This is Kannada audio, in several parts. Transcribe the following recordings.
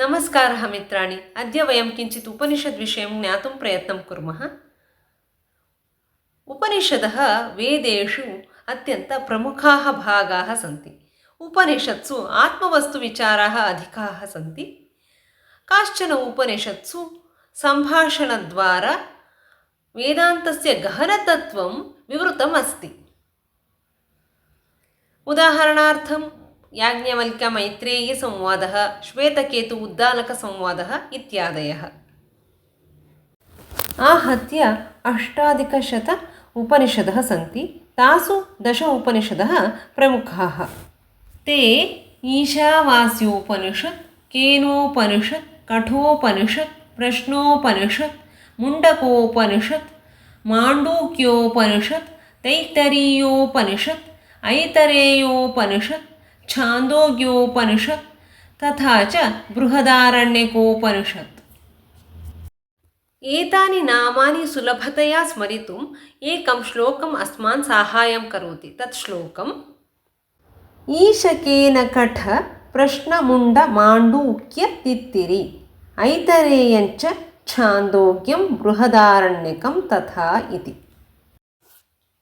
ನಮಸ್ಕಾರ ಅದ್ಯ ವಯಂ ಕಿಂಚಿತ್ ಉಪನಿಷದ್ ವಿಷಯ ಜ್ಞಾಂ ಪ್ರಯತ್ನ ಕೂಡ ಉಪನಿಷದ ವೇದ ಅತ್ಯಂತ ಪ್ರಮುಖ ಭಾಗ ಭಾ ಉಪನಿಷತ್ಸು ಆತ್ಮವಸ್ತು ವಿಚಾರ ಅಧಿಕ ಸಾಶನ ಉಪನಿಷತ್ಸು ಸಂಭಾಷಣದ್ವಾರ ಸಂಷಣದ್ದಾರೇದಂತಸ ಗಹನತೃತ ಉದಾಹರಣಾರ್ಥಂ ಮೈತ್ರೇಯಿ ಸಂವಾದ ಶ್ವೇತಕೇತು ಉದ್ದಾಲಕ ಸಂವಾದ ಇತ್ಯಾದಯ ಉದ್ದಲಕವಾದ ಇದಯ ಉಪನಿಷದ ಉಪನ ತಾಸು ದಶ ಉಪನಿಷದ ಪ್ರಮುಖ ತೇ ಈಶಾವಾಸ್ಯೋಪನಿಷತ್ ಕೇನೋಪನಿಷತ್ ಕಠೋಪನಿಷತ್ ಪ್ರಶ್ನೋಪನಿಷತ್ ಮುಂಡಕೋಪನಿಷತ್ ಮಾಂಡೂಕ್ಯೋಪನಿಷತ್ ತೈತರೀಯೋಪನಿಷತ್ ಐತರೇಯೋಪನಿಷತ್ ಸುಲಭತೆಯ ತೃಹದಾರಣ್ಯಕೋಪನೆಯ ಏಕಂ ಶ್ಲೋಕಂ ಅಸ್ಮಾನ್ ಸಾಹಾಯಕ ಕರೋತಿ ತತ್ ಶ್ಲೋಕಂ ಈಶಕೇನ ಕಠ ಐತರೇಯಂಚ ಛಾಂದೋಗ್ಯಂ ಬೃಹದಾರಣ್ಯಕಂ ತಥಾ ಬೃಹದಾರಣ್ಯಕ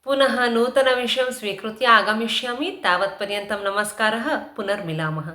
पुनः नूतनविषयं स्वीकृत्य आगमिष्यामि तावत्पर्यन्तं नमस्कारः पुनर्मिलामः